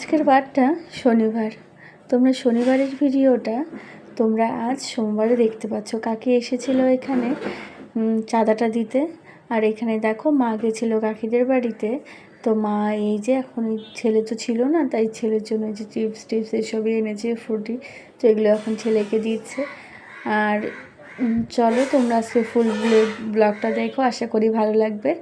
আজকের বারটা শনিবার। তোমরা শনিবারের ভিডিওটা তোমরা আজ সোমবারে দেখতে পাচ্ছ। কাকি এসেছিল এখানে চাঁদাটা দিতে। আর এখানে দেখো, মা গেছিল কাকিদের বাড়িতে। তো মা এই যে এখন ছেলে তো ছিল না, তাই ছেলের জন্য যে চিপস টিপস এসবই এনেছে, ফ্রুটি। তো এগুলো এখন ছেলেকে দিচ্ছে। আর চলো তোমরা আজকে ফুল ব্লগটা দেখো। আশা করি ভালো লাগবে।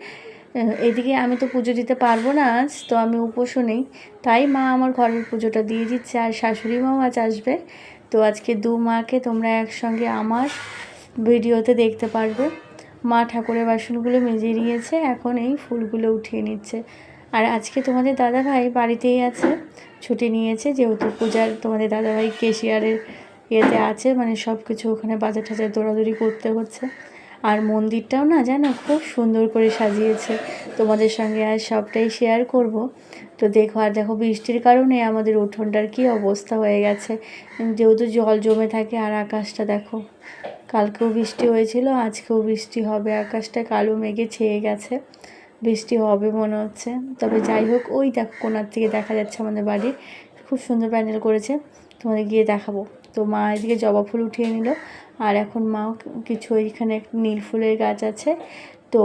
এদিকে আমি তো পুজো দিতে পারব না আজ, তো আমি উপোসও নেই। তাই মা আমার ঘরের পুজোটা দিয়ে দিচ্ছে, আর শাশুড়ি মাও আজ আসবে। তো আজকে দু মাকে তোমরা একসঙ্গে আমার ভিডিওতে দেখতে পারবে। মা ঠাকুরের বাসনগুলো মেজে নিয়েছে, এখন এই ফুলগুলো উঠিয়ে নিচ্ছে। আর আজকে তোমাদের দাদাভাই বাড়িতেই আছে, ছুটি নিয়েছে, যেহেতু পূজার তোমাদের দাদাভাই কেশিয়ারের ইয়েতে আছে মানে সব কিছু ওখানে বাজার টাজার দৌড়াদৌড়ি করতে হচ্ছে। আর মন্দিরটাও না জানো খুব সুন্দর করে সাজিয়েছে। তোমাদের সঙ্গে আর সবটাই শেয়ার করব। তো দেখো, আর দেখো বৃষ্টির কারণে আমাদের উঠোনটার কি অবস্থা হয়ে গেছে। যেহেতু জল জমে থাকে আর আকাশটা দেখো, কালকেও বৃষ্টি হয়েছিল, আজকেও বৃষ্টি হবে। আকাশটা কালো মেঘে ছেয়ে গেছে। বৃষ্টি হবে মনে হচ্ছে। তবে যাই হোক, ওই দেখো কোনার থেকে দেখা যাচ্ছে আমাদের বাড়ি খুব সুন্দর প্যান্ডেল করেছে। তোমাদের গিয়ে দেখাবো। তো মা এদিকে জবা ফুল উঠিয়ে নিল। আর এখন মা কিছু ওইখানে নীল ফুলের গাছ আছে, তো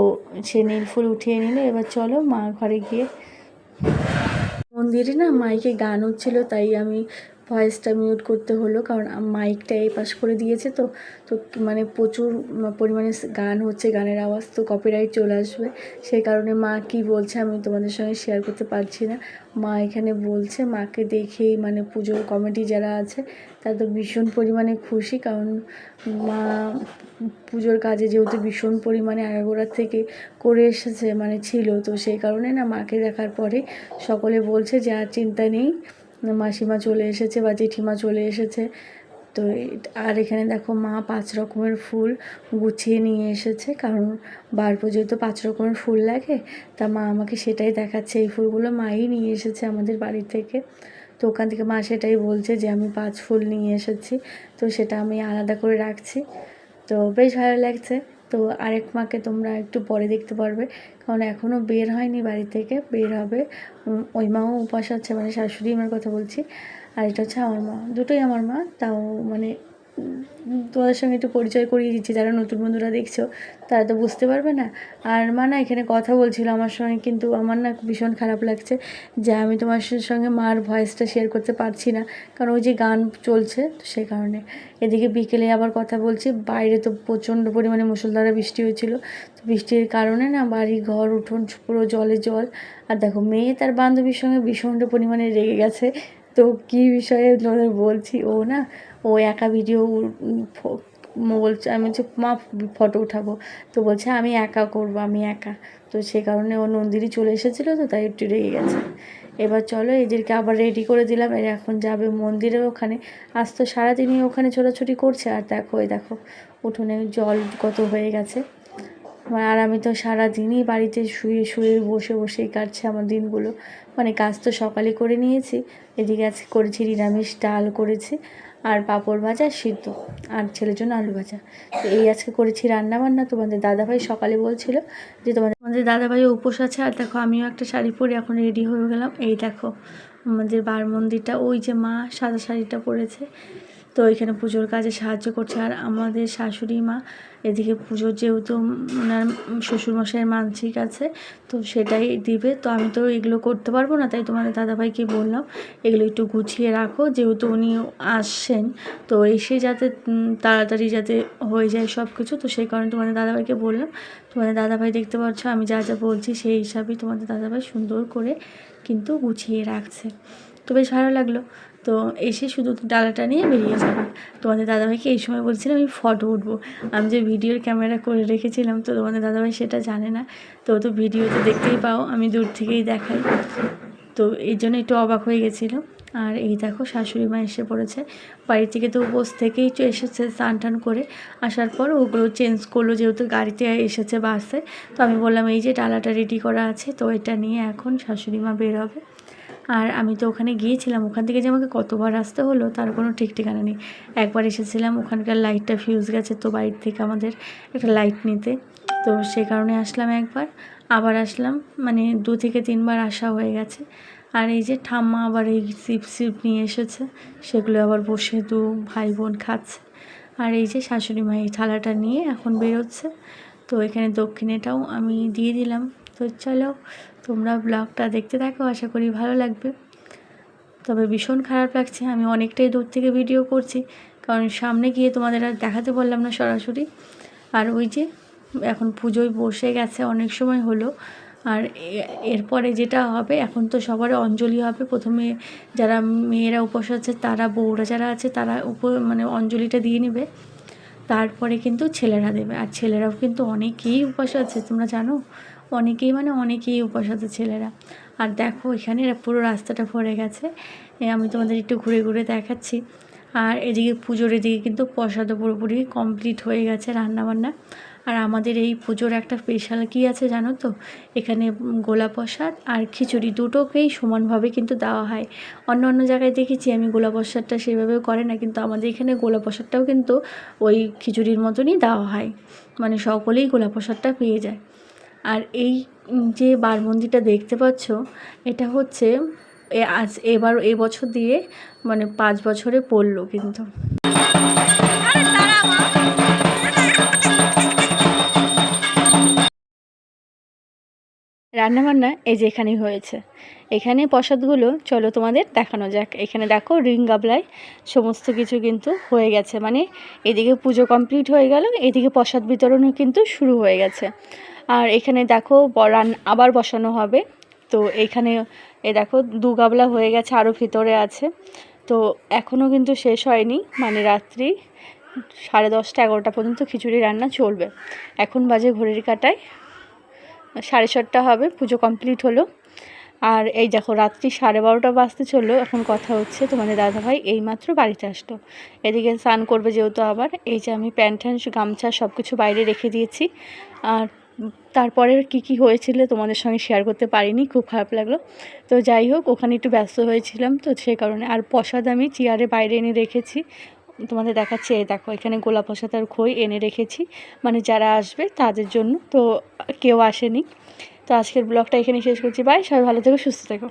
সে নীল ফুল উঠিয়ে নিলে এবার চলো মা ঘরে গিয়ে মন্দিরে না মাইকে গান হচ্ছিল, তাই আমি ভয়েসটা মিউট করতে হলো, কারণ মাইকটা এই পাশ করে দিয়েছে তো তো মানে প্রচুর পরিমাণে গান হচ্ছে, গানের আওয়াজ তো কপিরাইট চলে আসবে। সেই কারণে মা কি বলছে আমি তোমাদের সঙ্গে শেয়ার করতে পারছি না। মা এখানে বলছে, মাকে দেখেই মানে পুজোর কমিটি যারা আছে, তারা তো ভীষণ পরিমাণে খুশি, কারণ মা পুজোর কাজে যেহেতু ভীষণ পরিমাণে আগাগোড়ার থেকে করে এসেছে মানে ছিল, তো সেই কারণে না মাকে দেখার পরে সকলে বলছে যে আর চিন্তা নেই। মাসিমা চলে এসেছে বা জেঠিমা চলে এসেছে। তো আর এখানে দেখো মা পাঁচ রকমের ফুল গুছিয়ে নিয়ে এসেছে, কারণ বার পুজোয় তো পাঁচ রকমের ফুল লাগে। তা মা আমাকে সেটাই দেখাচ্ছে, এই ফুলগুলো মাই নিয়ে এসেছে আমাদের বাড়ি থেকে। তো ওখান থেকে মা সেটাই বলছে যে আমি পাঁচ ফুল নিয়ে এসেছি, তো সেটা আমি আলাদা করে রাখছি। তো বেশ ভালো লাগছে। তো আরেক মাকে তোমরা একটু পরে দেখতে পারবে। কারণ এখনও বের হয়নি বাড়ি থেকে, বের হবে। ওই মাও উপাস আছে মানে শাশুড়ি মার কথা বলছি। আর এটা হচ্ছে আমার মা। দুটোই আমার মা, তাও মানে তোমাদের সঙ্গে একটু পরিচয় করিয়ে দিচ্ছি, যারা নতুন বন্ধুরা দেখছ, তারা তো বুঝতে পারবে না। আর মা না এখানে কথা বলছিল আমার সঙ্গে, কিন্তু আমার না ভীষণ খারাপ লাগছে যে আমি তোমার সঙ্গে মার ভয়েসটা শেয়ার করতে পারছি না। কারণ ওই যে গান চলছে তো সেই কারণে। এদিকে বিকেলে আবার কথা বলছি, বাইরে তো প্রচণ্ড পরিমাণে মুসলধারা বৃষ্টি হয়েছিল। তো বৃষ্টির কারণে না বাড়ি, ঘর, উঠোন, পুরো জলে জল। আর দেখো, মেয়ে তার বান্ধবীর সঙ্গে ভীষণ পরিমাণে রেগে গেছে। তো কী বিষয়ে তোমাদের বলছি, ও না, ও একা ভিডিও বলছে, আমি হচ্ছে মা ফটো উঠাবো। তো বলছে, আমি একা করব, আমি একা। তো সে কারণে ও নন্দিনী চলে এসেছিল তো, তাই একটু রেগে গেছে। এবার চলো, এদেরকে আবার রেডি করে দিলাম। এরা এখন যাবে মন্দিরে ওখানে। আজ তো সারাদিনই ওখানে ছোটাছুটি করছে। আর দেখো, এই দেখো, উঠোনে জল কত হয়ে গেছে। আর আমি তো সারাদিনই বাড়িতে শুয়ে শুয়ে বসে, বসেই কাটছে আমার দিনগুলো। মানে কাজ তো সকালে করে নিয়েছি, এদিকে আজকে করেছি নিরামিষ ডাল করেছি আর পাঁপড় ভাজা সিদ্ধ আর ছেলের জন্য আলু ভাজা। তো এই আজকে করেছি রান্না বান্না তোমাদের দাদাভাই সকালে বলছিল যে তোমাদের আমাদের দাদাভাই উপোস আছে আর দেখো আমিও একটা শাড়ি পরে এখন রেডি হয়ে গেলাম। এই দেখো আমাদের বার মন্দিরটা, ওই যে মা সাদা শাড়িটা পরেছে। তো এখানে পুজোর কাজে সাহায্য করছে। আর আমাদের শাশুড়ি মা, এদিকে পুজোর যেহেতু ওনার শ্বশুরমশাইয়ের মানসিক আছে, তো সেটাই দিবে। তো আমি তো এগুলো করতে পারব না, তাই তোমাদের দাদাভাইকে বললাম, এগুলো একটু গুছিয়ে রাখো। যেহেতু উনি আসছেন, তো এসে যাতে তাড়াতাড়ি যাতে হয়ে যায় সব কিছু তো সেই কারণে তোমাদের দাদাভাইকে বললাম। তোমাদের দাদাভাই দেখতে পাচ্ছ, আমি যা যা বলছি সেই হিসাবেই তোমাদের দাদাভাই সুন্দর করে কিন্তু গুছিয়ে রাখছে। তো বেশ ভালো লাগল। তো এসে শুধু ডালাটা নিয়ে বেরিয়ে যাবে। তোমাদের দাদাভাইকে এই সময় বলছিলাম আমি ফটো উঠবো। আমি যে ভিডিওর ক্যামেরা করে রেখেছিলাম, তো তোমাদের দাদাভাই সেটা জানে না। তো তো ভিডিওতে দেখতেই পাও, আমি দূর থেকেই দেখাই। তো এই জন্য একটু অবাক হয়ে গেছিল আর এই দেখো, শাশুড়ি মা এসে পড়েছে। বাড়ি থেকে তো উপোস থেকেই তো এসেছে স্নান টান করে। আসার পর ওগুলো চেঞ্জ করল, যেহেতু গাড়িতে এসেছে বাসে তো আমি বললাম, এই যে ডালাটা রেডি করা আছে, তো এটা নিয়ে এখন শাশুড়ি মা বের হবে আর আমি তো ওখানে গিয়েছিলাম, ওখান থেকে যে আমাকে কতবার আসতে হলো তার কোনো ঠিক ঠিকানা নেই। একবার এসেছিলাম, ওখানকার লাইটটা ফিউজ গেছে তো বাড়ির থেকে আমাদের একটা লাইট নিতে। তো সে কারণে আসলাম একবার, আবার আসলাম মানে দু থেকে তিনবার আসা হয়ে গেছে। আর এই যে ঠাম্মা আবার এই সিপ সিপ নিয়ে এসেছে, সেগুলো আবার বসে দু ভাই বোন খাচ্ছে। আর এই যে শাশুড়ি মা এই থালাটা নিয়ে এখন বেরোচ্ছে, তো এখানে দক্ষিণেটাও আমি দিয়ে দিলাম। তো চলো। তোমরা ব্লগটা দেখতে থাকো, আশা করি ভালো লাগবে। তবে ভীষণ খারাপ লাগছে, আমি অনেকটাই দূর থেকে ভিডিও করছি, কারণ সামনে গিয়ে তোমাদের আর দেখাতে পারলাম না সরাসরি। আর ওই যে, এখন পুজোয় বসে গেছে, অনেক সময় হলো। আর এরপরে যেটা হবে, এখন তো সবার অঞ্জলি হবে। প্রথমে যারা মেয়েরা উপোস আছে, তারা বউরা যারা আছে, তারা উপ মানে অঞ্জলিটা দিয়ে নেবে। তারপরে কিন্তু ছেলেরা দেবে। আর ছেলেরাও কিন্তু অনেকেই উপাস আছে, তোমরা জানো? অনেকেই মানে অনেকেই উপাস আছে ছেলেরা। আর দেখো, এখানে পুরো রাস্তাটা ভরে গেছে। আমি তোমাদের একটু ঘুরে ঘুরে দেখাচ্ছি। আর এদিকে পুজোর এদিকে কিন্তু প্রসাদও পুরোপুরি কমপ্লিট হয়ে গেছে রান্নাবান্না। আর আমাদের এই পুজোর একটা স্পেশাল কী আছে জানো তো? এখানে গোলা প্রসাদ আর খিচুড়ি দুটোকেই সমানভাবে কিন্তু দেওয়া হয়। অন্য অন্য জায়গায় দেখেছি আমি গোলা প্রসাদটা সেভাবে করে না, কিন্তু আমাদের এখানে গোলা প্রসাদটাও কিন্তু ওই খিচুড়ির মতনই দেওয়া হয়। মানে সকলেই গোলা প্রসাদটা পেয়ে যায়। আর এই যে বার মন্দিরটা দেখতে পাচ্ছ, এটা হচ্ছে আজ এবার এই বছর দিয়ে মানে পাঁচ বছরে পড়ল কিন্তু। রান্নাবান্না এই যে এখানেই হয়েছে। এখানে প্রসাদগুলো, চলো তোমাদের দেখানো যাক। এখানে দেখো রিং গাবলায় সমস্ত কিছু কিন্তু হয়ে গেছে। মানে এদিকে পুজো কমপ্লিট হয়ে গেল, এদিকে প্রসাদ বিতরণও কিন্তু শুরু হয়ে গেছে। আর এখানে দেখো রান আবার বসানো হবে। তো এখানে এ দেখো দু গাবলা হয়ে গেছে আরও ভিতরে আছে। তো এখনও কিন্তু শেষ হয়নি। মানে রাত্রি সাড়ে দশটা, এগারোটা পর্যন্ত খিচুড়ি রান্না চলবে। এখন বাজে ঘড়ির কাটায় সাড়ে সাতটা হবে, পুজো কমপ্লিট হলো। আর এই দেখো, রাত্রি সাড়ে বারোটা বাজতে চলল, এখন কথা হচ্ছে তোমাদের দাদাভাই এইমাত্র বাড়িতে আসতো এদিকে স্নান করবে যেহেতু আবার, এই যে আমি প্যান্ট ট্যান্ট, গামছা সব কিছু বাইরে রেখে দিয়েছি। আর তারপরে কি কি হয়েছিল তোমাদের সঙ্গে শেয়ার করতে পারিনি, খুব খারাপ লাগল। তো যাই হোক, ওখানে একটু ব্যস্ত হয়েছিলাম, তো সেই কারণে। আর প্রসাদ আমি চেয়ারে বাইরে এনে রেখেছি। তোমাদের দেখাচ্ছি, এই দেখো, এখানে গোলাপ আর খই এনে রেখেছি। মানে যারা আসবে তাদের জন্য। তো কেউ আসেনি। তো আজকের ব্লগটা এখানে শেষ করছি। বাই, সবাই ভালো থেকো, সুস্থ থেকো।